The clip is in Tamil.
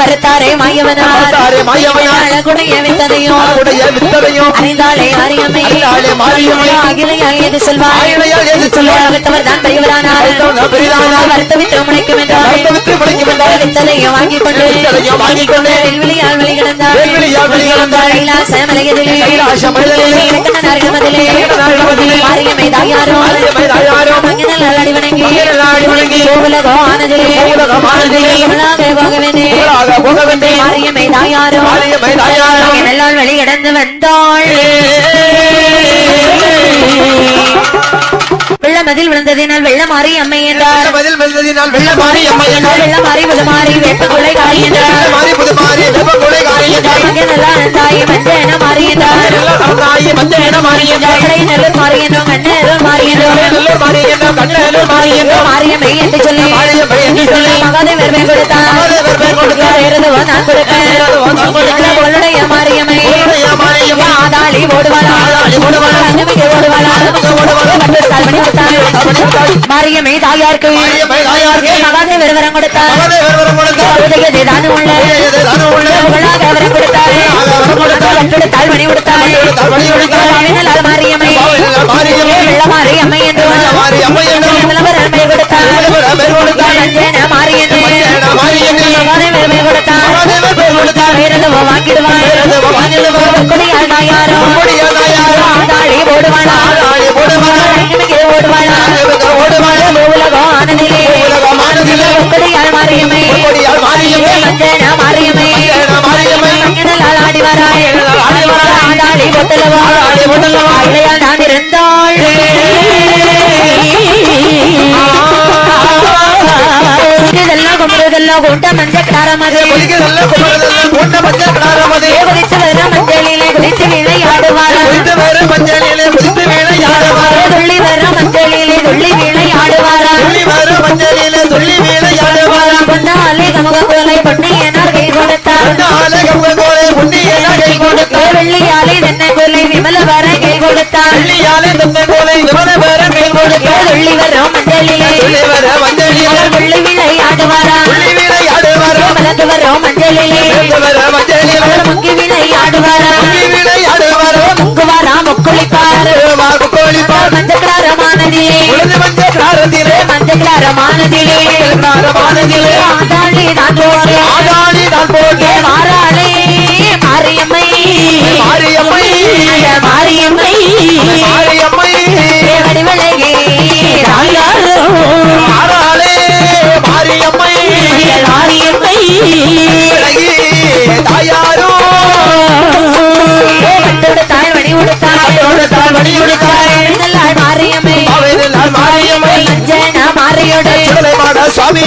வருத்தாரே மாயவனார். அழகுடைய வித்ததையும் அழகுடைய வித்ததையும் அறிந்தாளே மாரியம்மை அறிந்தாளே மாரியம்மை. அகிலையால் எது செல்வாய் ஆயிழையால் எது செல்வாய். வித்தவர் தான் பெரியவரானார் தான் பெரியவரானார். வருத்த வித்து முளைக்கும் என்றார் வருத்த வித்து முளைக்கும் என்றார். வித்ததையும் வாங்கிக் கொண்டு வித்ததையும் வாங்கிக் கொண்டு வெள்விழியால் வெளிகிடந்தார் வெள்விழியால் வெளிகிடந்தார். கைலாச மலையதிலே கைலாச மலையதிலே இலக்கணனார் இடமதிலே இலக்கணனார் இடமதிலே மாரியம்மை தாயாரோ வணங்கி பூவுலகம் ஆனதிலே பூவுலகம் ஆனதிலே புகழாக போக வேண்டே புகழாக போக வேண்டே மாரியம்மை தாயாரோ மாரியம்மை தாயாரோ நல்லால் வெளிகிடந்து வந்தாள் வெள்ளமதில் விழுந்ததினால் வெள்ளமாறி அம்மை என்றார் அம்மை வெள்ளமாறி விழுமாறி வேப்ப என்றார் என்றார் தாயி மஞ்சள் மாறி என்றார் ஜாக்கடை நல்லூர் மாறி என்றோம் கண்ணூர் மாறி என்றோம் நல்லூர் மாறி என்றோம் கண்ணூர் மாறி என்றோம் மாரியம்மை என்று சொல்லி மாரியம்மை என்று சொல்லி மகாதேவர் பெண் கொடுத்தார் மகாதேவர் பெண் கொடுத்தார். வேறெதுவோ நான் கொடுப்பேன் வேறெதுவோ நான் கொடுப்பேன். அவளுடைய மாரியம்மை அவளுடைய மாரியம்மை. ஆதாளி ஓடுவாளா ஆதாளி ஓடுவாளா. அங்கமிக்கு ஓடுவாளா அங்கமிக்கு ஓடுவாளா. பட்டுத்தால் மணி கொடுத்தார் மணி கொடுத்தார். மாரியம்மை தாயாருக்கு மாரியம்மை தாயாருக்கு மகாதேவர் வரம் கொடுத்தார் மகாதேவர் வரம் கொடுத்தார். உதயதே தானு உள்ள உதயதே தானு உள்ள. புகழாக வரம் கொடுத்தார் புகழாக வரம் கொடுத்தார். பட்டுத்தால் மணி கொடுத்தார். பாவினலால் மாரியம்மை? பாவினலால் மாரியம்மை. என்று அம்மை கொடுத்தார். மஞ்சன மாரி என்று மஞ்சன மாரி என்று மகாதேவர் ஆதாளி பொட்டலவா நான் இருந்தாள் இதெல்லாம் கும்பிடுதெல்லாம் கூட்ட மஞ்ச காரமது கொதிக்கிறதல்ல, குமரதல்ல, கூட்ட மஞ்சள் கிடாரமதே. குதித்து வர மஞ்சளிலே குதித்து விளையாடுவார் குதித்து வேறு மஞ்சளிலே குதித்து விளையாடுவார். துள்ளி வர மஞ்சளிலே துள்ளி விளையாடுவாரா துள்ளி வேறு மஞ்சளிலே துள்ளி விளையாடுவார். பொன்னாலே கமுக கோலை பொன்னையனார் கை கொடுத்தார் பொன்னாலே கம்பங்கோலை புண்ணியன கை கொடுத்தார். விமல வர கை கொடுத்தார் வெள்ளியாலே தந்தங்கோலை விமல வேற கை கொடுத்தார். துள்ளி வரும் மஞ்சளிலே துள்ளி வேறு மஞ்சளிலே துள்ளி விளையாடுவாரா துள்ளி விளையாடுவார். மலர்ந்து வரும் மஞ்சளிலே வெள்ளி முங்கி. முங்குவாரா? முக்குளிப்பார் உழுது ஆடாளி நான் மஞ்சள் மாரியம்மையோடு மாரியம்மையோடு சுடலை மாட சுவாமி